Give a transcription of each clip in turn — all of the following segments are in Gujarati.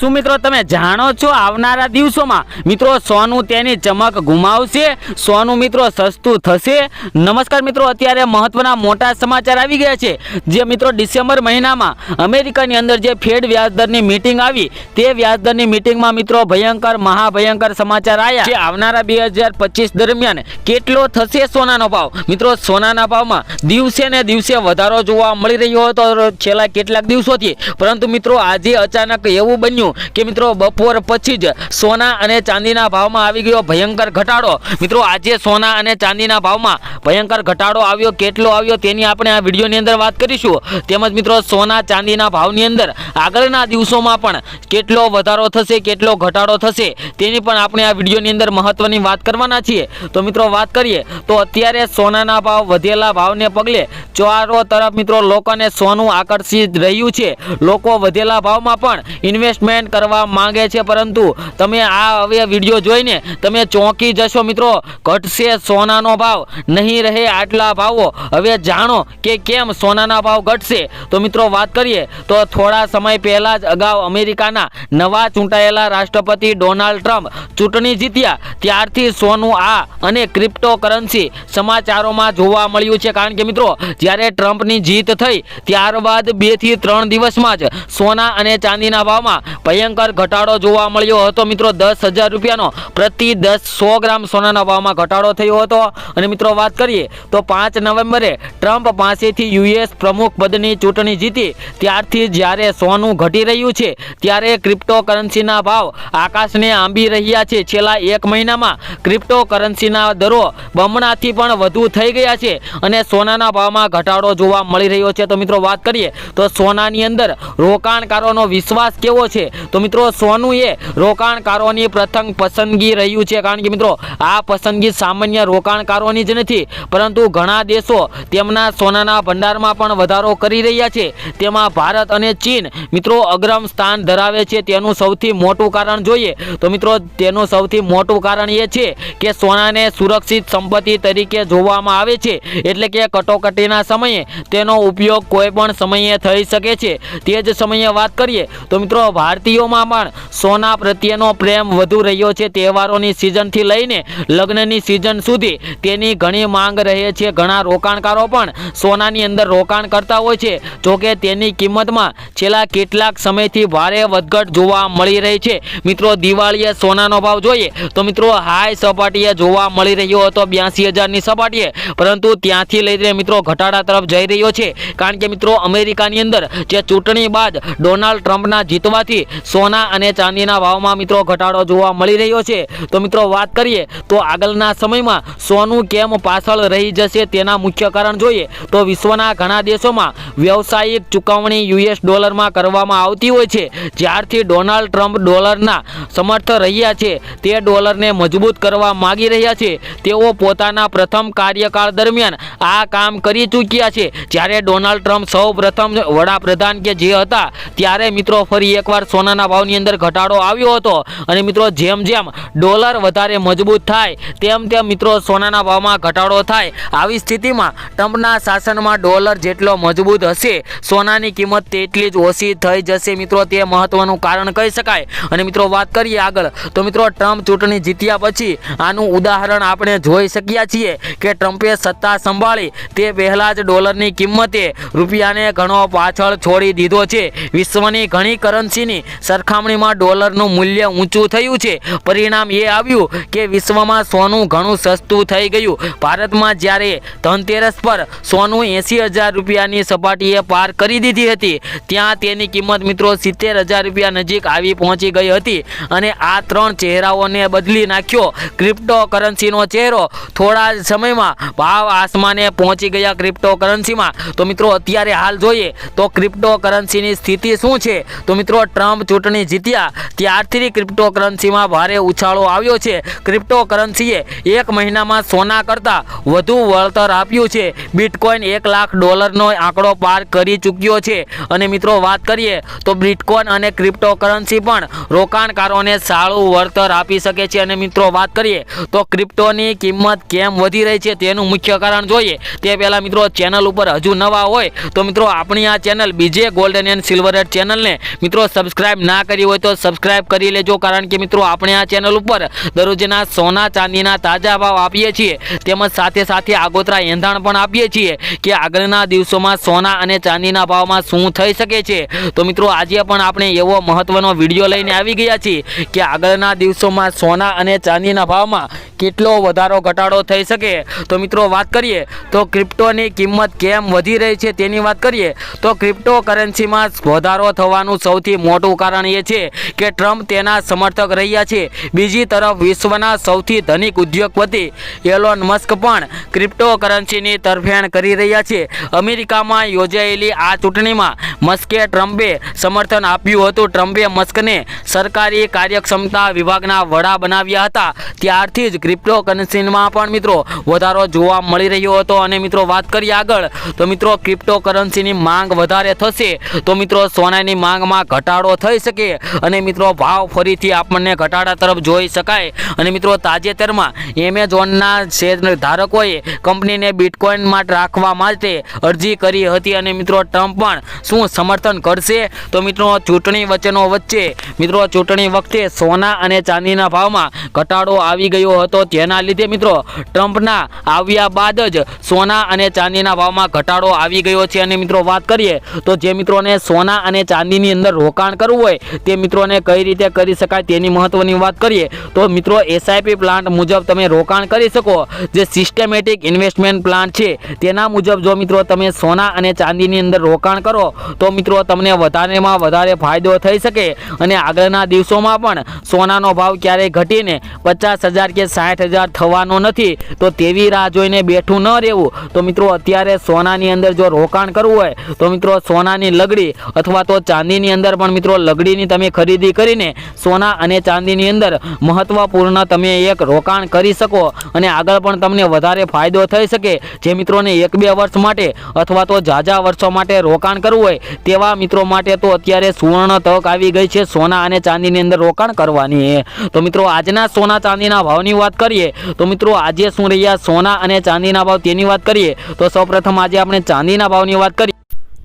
શું મિત્રો તમે જાણો છો આવનારા દિવસોમાં? મિત્રો, સોનું તેની ચમક ગુમાવશે, સોનું મિત્રો સસ્તું થશે. નમસ્કાર મિત્રો, અત્યારે મહત્વના મોટા સમાચાર આવી ગયા છે. જે મિત્રો ડિસેમ્બર મહિનામાં અમેરિકાની અંદર જે ફેડ વ્યાજદરની મિટિંગ આવી, તે વ્યાજદરની મિટિંગમાં મિત્રો ભયંકર, મહાભયંકર સમાચાર આવ્યા જે આવનારા બે હજાર પચીસ દરમિયાન કેટલો થશે સોનાનો ભાવ? મિત્રો, સોનાના ભાવમાં દિવસે ને દિવસે વધારો જોવા મળી રહ્યો હતો છેલ્લા કેટલાક દિવસોથી. પરંતુ મિત્રો, આજે અચાનક એવું બન્યું કે મિત્રો બપોર પછી જ સોના અને ચાંદીના ભાવમાં આવી ગયો ભયંકર ઘટાડો. મિત્રો આજે સોના અને ચાંદીના ભાવમાં ભયંકર ઘટાડો આવ્યો. કેટલો આવ્યો તેની આપણે આ વિડીયોની અંદર વાત કરીશું. તેમજ મિત્રો સોના, ચાંદીના ભાવની અંદર આગળના દિવસોમાં પણ કેટલો વધારો થશે, કેટલો ઘટાડો થશે તેની પણ આપણે આ વિડીયોની અંદર મહત્વની વાત કરવાના છીએ. તો મિત્રો વાત કરીએ તો અત્યારે સોનાના ભાવ વધેલા ભાવને પગલે ચારો તરફ મિત્રો લોકોને સોનું આકર્ષિત રહ્યું છે. લોકો વધેલા ભાવમાં પણ ઇન્વેસ્ટમેન્ટ કરવા માંગે છે, પરંતુ તમે આ હવે વીડિયો જોઈને તમે ચોંકી જશો મિત્રો. ઘટશે સોનાનો ભાવ, નહીં રહે આટલા ભાવો. હવે જાણો કે કેમ સોનાના ભાવ ઘટશે. તો મિત્રો વાત કરીએ, તો થોડા સમય પહેલાં જ અગાઉ અમેરિકાના નવા ચૂંટાયેલા રાષ્ટ્રપતિ ડોનાલ્ડ ટ્રમ્પ ચૂંટણી જીત્યા. ત્યારથી સોનું આ અને ક્રિપ્ટો કરન્સી સમાચારોમાં જોવા મળ્યું છે. કારણ કે મિત્રો, જ્યારે ટ્રમ્પની જીત થઈ, ત્યારબાદ બેથી ત્રણ દિવસમાં જ સોના અને ચાંદીના ભાવમાં ભયંકર ઘટાડો જોવા મળ્યો હતો. મિત્રો, દસ હજાર રૂપિયાનો પ્રતિ દસ સો ગ્રામ સોનાના ભાવમાં ઘટાડો થયો હતો. અને મિત્રો, વાત કરીએ તો પાંચ નવેમ્બરે ટ્રમ્પ પાસેથી યુએસ પ્રમુખ પદની ચૂંટણી જીતી. ત્યારથી જ્યારે સોનું ઘટી રહ્યું છે, ત્યારે ક્રિપ્ટો કરન્સીના ભાવ આકાશને આંબી રહ્યા છે. છેલ્લા એક મહિનામાં ક્રિપ્ટો કરન્સીના દરો બમણાથી પણ વધુ થઈ ગયા છે અને સોનાના ભાવમાં ઘટાડો જોવા મળી રહ્યો છે. તો મિત્રો, વાત કરીએ તો સોનાની અંદર રોકાણકારોનો વિશ્વાસ કેવો છે? તો મિત્રો સોનું એ રોકાણકારોની પ્રથમ પસંદગી રહ્યું છે. કારણ કે મિત્રો, આ પસંદગી સામાન્ય રોકાણકારોની જ નથી, પરંતુ ઘણા દેશો તેમના સોનાના ભંડારમાં પણ વધારો કરી રહ્યા છે. તેમાં ભારત અને ચીન, મિત્રો, અગ્રમ સ્થાન ધરાવે છે. તેનું સૌથી મોટું કારણ જોઈએ તો મિત્રો, તેનું સૌથી મોટું કારણ એ છે કે સોનાને સુરક્ષિત સંપત્તિ તરીકે જોવામાં આવે છે. એટલે કે કટોકટીના સમયે તેનો ઉપયોગ કોઈ પણ સમયે થઈ શકે છે. તે જ સમયે વાત કરીએ તો મિત્રો ભારતીયોમાં પણ સોના પ્રત્યેનો પ્રેમ વધુ રહ્યો છે. તહેવારોની સિઝનથી લઈને લગ્નની સિઝન સુધી તેની ઘણી માંગ રહે છે. ઘણા રોકાણકારો પણ સોનાની અંદર રોકાણ કરતા હોય છે. જોકે તેની કિંમતમાં છેલ્લા કેટલાક સમયથી ભારે વધઘટ જોવા મળી રહી છે. મિત્રો, દિવાળીએ સોનાનો ભાવ જોઈએ તો મિત્રો હાઈ સપાટીએ જોવા મળી રહ્યો હતો. બ્યાસી હજારની સપાટીએ. પરંતુ ત્યાંથી લઈને મિત્રો ઘટાડા તરફ જઈ રહ્યો છે. કારણ કે મિત્રો, અમેરિકાની અંદર જે ચૂંટણી બાદ ડોનાલ્ડ ટ્રમ્પના જીતવાથી સોના અને ચાંદીના ભાવમાં મિત્રો ઘટાડો જોવા મળી રહ્યો છે. તો મિત્રો વાત કરીએ તો આગળના સમયમાં સોનું કેમ પાછળ રહી જશે તેના મુખ્ય કારણ જોઈએ તો વિશ્વના ઘણા દેશોમાં વ્યવસાયિક ચૂકવણી યુએસ ડોલરમાં કરવામાં આવતી હોય છે. જ્યારથી ડોનાલ્ડ ટ્રમ્પ ડોલરના સમર્થ રહ્યા છે, તે ડોલરને મજબૂત કરવા માગી રહ્યા છે. તેઓ પોતાના પ્રથમ કાર્યકાળ દરમિયાન આ કામ કરી ચૂક્યા છે. જ્યારે ડોનાલ્ડ ટ્રમ્પ સૌ પ્રથમ વડાપ્રધાન કે જે હતા, ત્યારે મિત્રો ફરી એકવાર સોનાના ભાવની અંદર ઘટાડો આવ્યો હતો. અને મિત્રો, જેમ જેમ ડોલર વધારે મજબૂત થાય, તેમ તેમ મિત્રો સોનાના ભાવમાં ઘટાડો થાય. આવી સ્થિતિમાં ટ્રમ્પના શાસનમાં ડોલર જેટલો મજબૂત હશે, સોનાની કિંમત તેટલી જ ઓછી થઈ જશે મિત્રો, તે મહત્વનું કારણ કહી શકાય. અને મિત્રો, વાત કરીએ આગળ, તો મિત્રો, ટ્રમ્પ ચૂંટણી જીત્યા પછી આનું ઉદાહરણ આપણે જોઈ શક્યા છીએ કે ટ્રમ્પે સત્તા સંભાળી, તે પહેલાં જ ડોલરની કિંમતે રૂપિયાને ઘણો પાછળ છોડી દીધો છે. વિશ્વની ઘણી કરન્સીની સરખામણીમાં ડોલરનું મૂલ્ય ઊંચું થયું છે. પરિણામ એ આવ્યું કે વિશ્વમાં સોનું ઘણું સસ્તું થઈ ગયું. ભારતમાં જ્યારે ધનતેરસ પર સોનું એંસી હજાર રૂપિયાની સપાટીએ પાર કરી દીધી હતી, ત્યાં તેની કિંમત મિત્રો સિત્તેર હજાર રૂપિયા નજીક આવી પહોંચી ગઈ હતી અને આ ત્રણ ચહેરાઓને બદલી નાખ્યો. ક્રિપ્ટો કરન્સીનો ચહેરો થોડા જ સમયમાં ભાવ આસમાને પહોંચી ગયા ક્રિપ્ટો કરન્સીમાં તો મિત્રો, અત્યારે હાલ જોઈએ તો ક્રિપ્ટો કરન્સીની સ્થિતિ શું છે? તો મિત્રો, ટ્રમ્પ ચૂંટણી જીત્યા. ત્યારથી ક્રિપ્ટો કરન્સીમાં ભારે ઉછાળો આવ્યો છે. ક્રિપ્ટોકરન્સીએ એક મહિનામાં સોના કરતાં વધુ વળતર આપ્યું છે. બિટકોઇન એક લાખ ડોલરનો આંકડો પાર કરી ચૂક્યો છે. અને મિત્રો, વાત કરીએ તો બિટકોઇન અને ક્રિપ્ટોકરન્સી પણ રોકાણકારોને સારું વળતર આપી શકે છે. અને મિત્રો, વાત કરીએ તો ક્રિપ્ટોની કિંમત કેમ વધી રહી છે તેનું મુખ્ય કારણ જોઈએ. તે પહેલાં મિત્રો, ચેનલ ઉપર હજુ નવા હોય તો મિત્રો, આપણી આ ચેનલ બીજે ગોલ્ડન એન્ડ સિલ્વર ચેનલને મિત્રો સબસ્ક્રાઈબ સબસ્ક્રાઇબ ના કરી હોય તો સબસ્ક્રાઇબ કરી લેજો. કારણ કે મિત્રો, આપણે આ ચેનલ ઉપર દરરોજના સોના ચાંદીના તાજા ભાવ આપીએ છીએ. તેમજ સાથે સાથે આગોતરા એંધાણ પણ આપીએ છીએ કે આગળના દિવસોમાં સોના અને ચાંદીના ભાવમાં શું થઈ શકે છે. તો મિત્રો, આજે પણ આપણે એવો મહત્વનો વીડિયો લઈને આવી ગયા છીએ કે આગળના દિવસોમાં સોના અને ચાંદીના ભાવમાં કેટલો વધારો, ઘટાડો થઈ શકે. તો મિત્રો, વાત કરીએ તો ક્રિપ્ટોની કિંમત કેમ વધી રહી છે તેની વાત કરીએ તો ક્રિપ્ટો કરન્સીમાં વધારો થવાનું સૌથી મોટું કારણ એ છે કે ટ્રમ્પ તેના સમર્થક રહ્યા છે. બીજી તરફ વિશ્વના સૌથી ધનિક ઉદ્યોગપતિ એલોન મસ્ક પણ ક્રિપ્ટો કરન્સીની તરફેણ કરી રહ્યા છે. અમેરિકામાં યોજાયેલી આ ચૂંટણીમાં મસ્કે ટ્રમ્પે સમર્થન આપ્યું હતું. ટ્રમ્પે મસ્કને સરકારી કાર્યક્ષમતા વિભાગના વડા બનાવ્યા હતા. ત્યારથી જ ક્રિપ્ટો કરન્સીમાં પણ મિત્રો વધારો જોવા મળી રહ્યો હતો. અને મિત્રો વાત કરીએ આગળ, તો મિત્રો ક્રિપ્ટો કરન્સીની માંગ વધારે થશે. તો મિત્રો સોનાની માંગમાં ઘટાડો થઈ શકે. અને મિત્રો ભાવ ફરીથી આપણને ઘટાડા તરફ જોઈ શકાય. અને મિત્રો તાજેતરમાં એમેઝોનના શેર ધારકોએ કંપનીને બિટકોઇનમાં રાખવા માટે અરજી કરી હતી અને મિત્રો ટ્રમ્પ પણ શું સમર્થન કરશે? તો મિત્રો, ચૂંટણી વચ્ચેનો વચ્ચે, મિત્રો, ચૂંટણી વખતે સોના અને ચાંદીના ભાવમાં ઘટાડો આવી ગયો હતો. તેના લીધે મિત્રો ટ્રમ્પના આવ્યા બાદ જ સોના અને ચાંદીના ભાવમાં ઘટાડો આવી ગયો છે. અને મિત્રો, વાત કરીએ તો જે મિત્રોને સોના અને ચાંદીની અંદર રોકાણ કરવું હોય, તે મિત્રોને કઈ રીતે કરી શકાય તેની મહત્વની વાત કરીએ તો મિત્રો એસઆઈપી પ્લાન્ટ મુજબ તમે રોકાણ કરી શકો. જે સિસ્ટમેટિક ઇન્વેસ્ટમેન્ટ પ્લાન છે. તેના મુજબ જો મિત્રો તમે સોના અને ચાંદીની અંદર રોકાણ કરો, તો મિત્રો તમને વધારેમાં વધારે ફાયદો થઈ શકે. અને આગળના દિવસોમાં પણ સોનાનો ભાવ ક્યારેય ઘટીને પચાસ હજાર કે સાઠ હજાર થવાનો નથી. તો તેવી રાહ જોઈને બેઠું ન રહેવું. તો મિત્રો અત્યારે સોનાની અંદર જો રોકાણ કરવું હોય, તો મિત્રો સોનાની લગડી અથવા તો ચાંદીની અંદર પણ મિત્રો લગડીની તમે ખરીદી કરીને સોના અને ચાંદીની અંદર મહત્વપૂર્ણ તમે એક રોકાણ કરી શકો. અને આગળ પણ તમને વધારે ફાયદો થઈ શકે જે મિત્રોને એક બે વર્ષ માટે અથવા તો ઝાઝા વર્ષો માટે રોકાણ કરવું હોય તેવા મિત્રો માટે તો અત્યારે સુવર્ણ તક આવી ગઈ છે સોના અને ચાંદીની અંદર રોકાણ કરવાની. તો મિત્રો, આજના સોના ચાંદીના ભાવની વાત કરીએ તો મિત્રો, આજે શું રહ્યા? સોના અને ચાંદીના ભાવ તેની વાત કરીએ તો સૌપ્રથમ આજે આપણે ચાંદીના ભાવની વાત કરીએ.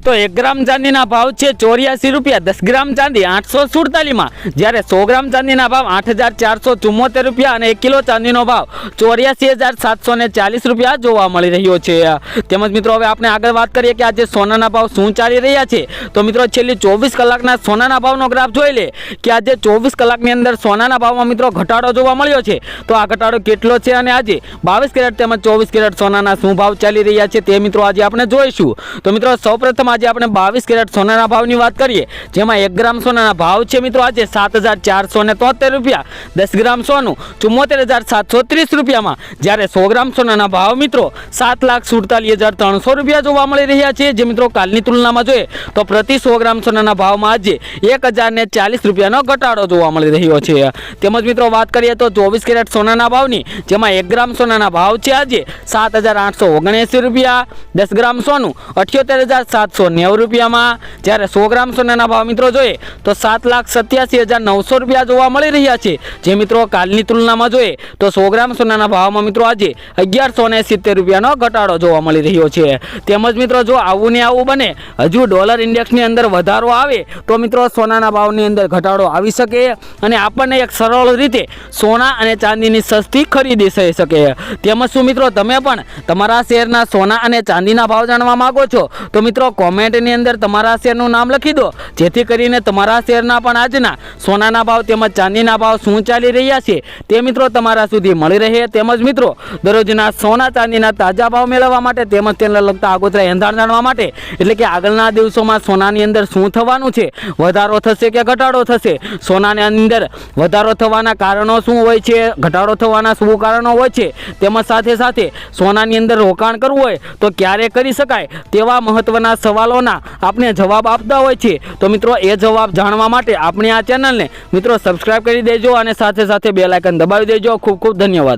તો એક ગ્રામ ચાંદીના ભાવ છે ચોર્યાસી રૂપિયા. દસ ગ્રામ ચાંદી આઠસો સુડતાલીસમાં. જ્યારે સો ગ્રામ ચાંદીના ભાવ આઠ હજાર ચારસો ચુમ્મોતેર રૂપિયા અને એક કિલો ચાંદીનો ભાવ ચોર્યાસી હજાર સાતસો ને ચાલીસ રૂપિયા જોવા મળી રહ્યો છે. તેમજ મિત્રો, હવે આપણે આગળ વાત કરીએ કે આજે સોનાના ભાવ શું ચાલી રહ્યા છે. તો મિત્રો, છેલ્લી ચોવીસ કલાકના સોનાના ભાવનો ગ્રાફ જોઈ લે કે આજે ચોવીસ કલાકની અંદર સોનાના ભાવમાં મિત્રો ઘટાડો જોવા મળ્યો છે. તો આ ઘટાડો કેટલો છે અને આજે બાવીસ કેરેટ તેમજ ચોવીસ કેરેટ સોનાના શું ભાવ ચાલી રહ્યા છે તે મિત્રો આજે આપણે જોઈશું. તો મિત્રો, સૌપ્રથમ આજે આપણે બાવીસ કેરેટ સોનાના ભાવની વાત કરીએ, જેમાં એક ગ્રામ સોનાના ભાવ છે મિત્રો આજે સાત હજાર ને રૂપિયા, દસ ગ્રામ સોનું ચુમ્મોતેર રૂપિયામાં. જ્યારે સો ગ્રામ સોનાના ભાવ મિત્રો સાત રૂપિયા જોવા મળી રહ્યા છે. જે મિત્રો કાલની તુલનામાં જોઈએ તો પ્રતિ સો ગ્રામ સોનાના ભાવમાં આજે એક ચાલીસ રૂપિયાનો ઘટાડો જોવા મળી રહ્યો છે. તેમજ મિત્રો વાત કરીએ તો ચોવીસ કેરેટ સોનાના ભાવની, જેમાં એક ગ્રામ સોનાના ભાવ છે આજે સાત હજાર આઠસો ઓગણએંસી રૂપિયા, દસ ગ્રામ સોનું અઠ્યોતેર હજાર સાતસો નેવું રૂપિયામાં. જ્યારે સો ગ્રામ સોનાના ભાવ મિત્રો જોઈએ, તો સાત લાખ સત્યાસી હજાર નવસો રૂપિયા જોવા મળી રહ્યા છે. જે મિત્રો કાલની તુલનામાં જોઈએ, તો સો ગ્રામ સોનાના ભાવમાં મિત્રો આજે અગિયારસો ને સિત્તેર રૂપિયાનો ઘટાડો જોવા મળી રહ્યો છે. તેમજ મિત્રો જો આવું ને આવું બને, હજુ ડોલર ઇન્ડેક્સની અંદર વધારો આવે, તો મિત્રો સોનાના ભાવની અંદર ઘટાડો આવી શકે અને આપણને એક સરળ રીતે સોના અને ચાંદીની સસ્તી ખરીદી થઈ શકે. તેમજ શું મિત્રો, તમે પણ તમારા શેરના સોના અને ચાંદીના ભાવ જાણવા માંગો છો? તો મિત્રો કોમેન્ટની અંદર તમારા શેરનું નામ લખી દો. જેથી કરીને તમારા શેરના પણ આજના સોનાના ભાવ તેમજ ચાંદીના ભાવ શું ચાલી રહ્યા છે તે મિત્રો તમારા સુધી મળી રહે. તેમજ મિત્રો, દરરોજના સોના, ચાંદીના તાજા ભાવ મેળવવા માટે તેમજ તેને લગતા આગોતરા એંધાણ જાણવા માટે, એટલે કે આગળના દિવસોમાં સોનાની અંદર શું થવાનું છે? વધારો થશે કે ઘટાડો થશે? સોનાની અંદર વધારો થવાના કારણો શું હોય છે? ઘટાડો થવાના શું કારણો હોય છે? તેમજ સાથે સાથે સોનાની અંદર રોકાણ કરવું હોય તો ક્યારે કરી શકાય? તેવા મહત્વના સવાલોના આપણે જવાબ આપતા હોય છે. તો મિત્રો, એ જવાબ જાણવા માટે આપણી આ ચેનલને મિત્રો સબસ્ક્રાઇબ કરી દેજો અને સાથે સાથે બે લાયકન દબાવી દેજો. ખૂબ ખૂબ ધન્યવાદ.